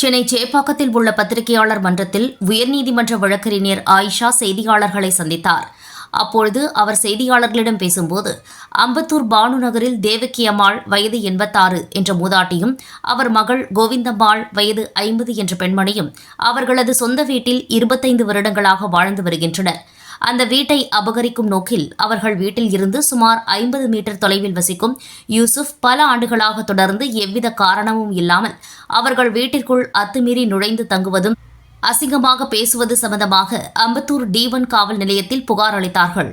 சென்னை சேப்பாக்கத்தில் உள்ள பத்திரிகையாளர் மன்றத்தில் உயர்நீதிமன்ற வழக்கறிஞர் ஆயிஷா செய்தியாளர்களை சந்தித்தார். அப்பொழுது அவர் செய்தியாளர்களிடம் பேசும்போது அம்பத்தூர் பானு நகரில் தேவகி அம்மாள் வயது எண்பத்தாறு என்ற மூதாட்டியும் அவர் மகள் கோவிந்தம்மாள் வயது ஐம்பது என்ற பெண்மணியும் அவர்களது சொந்த வீட்டில் இருபத்தைந்து வருடங்களாக வாழ்ந்து வருகின்றனர். அந்த வீட்டை அபகரிக்கும் நோக்கில் அவர்கள் வீட்டில் இருந்து சுமார் ஐம்பது மீட்டர் தொலைவில் வசிக்கும் யூசுப் பல ஆண்டுகளாக தொடர்ந்து எவ்வித காரணமும் இல்லாமல் அவர்கள் வீட்டிற்குள் அத்துமீறி நுழைந்து தங்குவதும் அசிங்கமாக பேசுவது சம்பந்தமாக அம்பத்தூர் டி ஒன் காவல் நிலையத்தில் புகார் அளித்தார்கள்.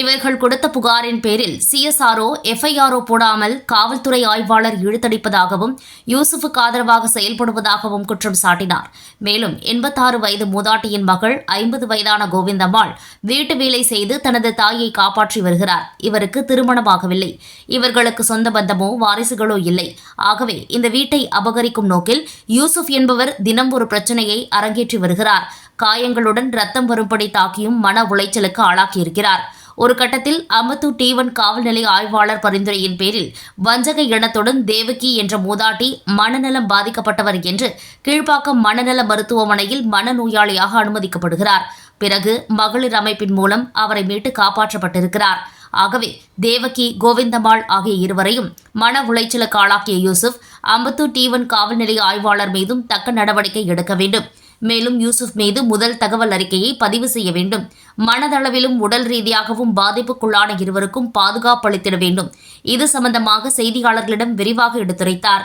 இவர்கள் கொடுத்த புகாரின் பேரில் சிஎஸ்ஆர்ஓ எஃப்ஐஆர்ஓ போடாமல் காவல்துறை ஆய்வாளர் இழுத்தடிப்பதாகவும் யூசுஃபுக்கு ஆதரவாக செயல்படுவதாகவும் குற்றம் சாட்டினார். மேலும் எண்பத்தாறு வயது மூதாட்டியின் மகள் ஐம்பது வயதான கோவிந்தம்மாள் வீட்டு வேலை செய்து தனது தாயை காப்பாற்றி வருகிறார். இவருக்கு திருமணமாகவில்லை. இவர்களுக்கு சொந்த பந்தமோ வாரிசுகளோ இல்லை. ஆகவே இந்த வீட்டை அபகரிக்கும் நோக்கில் யூசுப் என்பவர் தினம் ஒரு பிரச்சனையை அரங்கேற்றி வருகிறார். காயங்களுடன் ரத்தம் வரும்படி தாக்கியும் மன உளைச்சலுக்கு ஆளாக்கியிருக்கிறார். ஒரு கட்டத்தில் அமத்து டி ஒன் காவல்நிலைய ஆய்வாளர் பரிந்துரையின் பேரில் வஞ்சக இனத்துடன் தேவகி என்ற மூதாட்டி மனநலம் பாதிக்கப்பட்டவர் என்று கீழ்ப்பாக்கம் மனநல மருத்துவமனையில் மனநோயாளியாக அனுமதிக்கப்படுகிறார். பிறகு மகளிர் அமைப்பின் மூலம் அவரை மீட்டு காப்பாற்றப்பட்டிருக்கிறார். ஆகவே தேவகி கோவிந்தம்மாள் ஆகிய இருவரையும் மன உளைச்சலுக்கு ஆளாக்கிய யூசுப் அம்பத்தூர் டி ஒன் காவல் நிலைய ஆய்வாளர் மீதும் தக்க நடவடிக்கை எடுக்க வேண்டும். மேலும் யூசுப் மீது முதல் தகவல் அறிக்கையை பதிவு செய்ய வேண்டும். மனதளவிலும் உடல் ரீதியாகவும் பாதிப்புக்குள்ளான இருவருக்கும் பாதுகாப்பு அளித்திட வேண்டும். இது சம்பந்தமாக செய்தியாளர்களிடம் விரிவாக எடுத்துரைத்தார்.